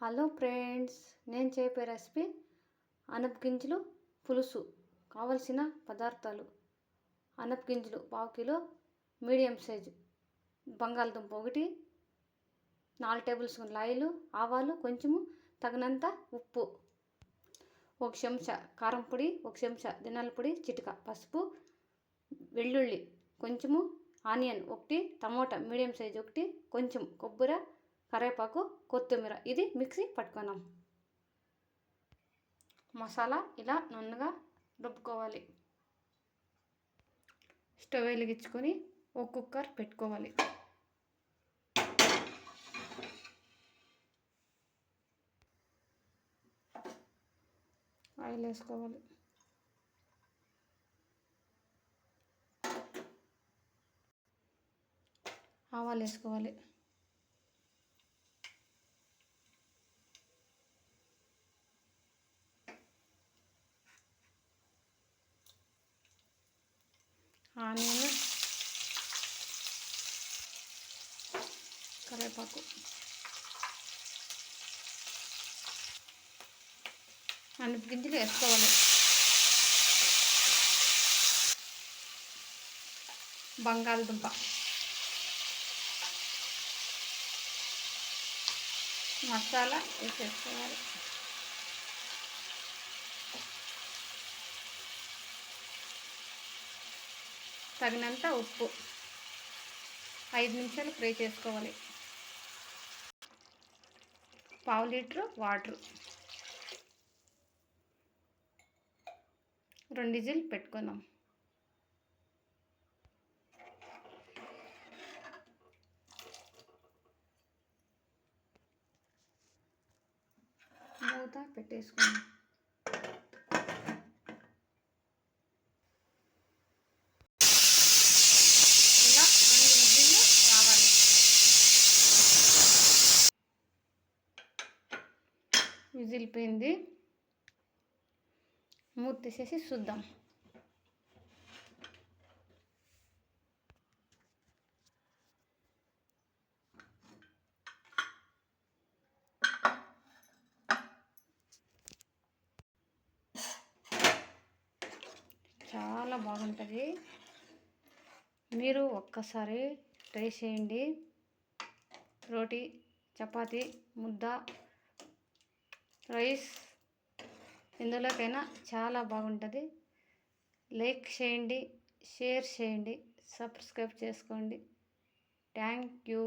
Hello friends నేను చెప్పే recipe అనప గింజలు పులుసు కావలసిన పదార్థాలు. అనప గింజలు పావు కిలో మీడియం సైజు బంగాళదుంప ఒకటి నాలుగు టేబుల్ స్పూన్ల ఆయిల్ ఆవాలు కొంచెము తగినంత ఉప్పు ఒక చెంచా కారం పొడి ఒక చెంచా దినాల పొడి చిటిక పసుపు వెల్లుల్లి కొంచెము ఆనియన్ ఒకటి టమోటా మీడియం సైజ్ ఒకటి కొంచెం కొబ్బరి కరివేపాకు కొత్తిమీర. ఇది మిక్సీ పట్టుకున్నాం. మసాలా ఇలా నన్నుగా రుబ్బుకోవాలి. స్టవ్ వెలిగించుకొని ఒక కుక్కర్ పెట్టుకోవాలి. ఆయిల్ వేసుకోవాలి. ఆవాలు వేసుకోవాలి. ఆనియన్ కరివేపాకు. అనుపు గింజలు వేసుకోవాలి. బంగాళదుంప. మసాలా వేసేసుకోవాలి. తగినంత ఉప్పు. ఐదు నిమిషాలు ఫ్రై చేసుకోవాలి. పావు లీటరు వాటర్. రెండు డిజిల్ పెట్టుకుందాం. మూత పెట్టేసుకుందాం ఇలా రెండు విజిల్లు రావాలి విజిలిపోయింది మూర్తిసేసి మూత తీసేసి చూద్దాం. చాలా బాగుంటుంది. మీరు ఒక్కసారి ట్రై చేయండి. రోటీ చపాతి ముద్ద రైస్ ఎందులోకైనా చాలా బాగుంటుంది. లైక్ చేయండి షేర్ చేయండి సబ్స్క్రైబ్ చేసుకోండి. Thank you.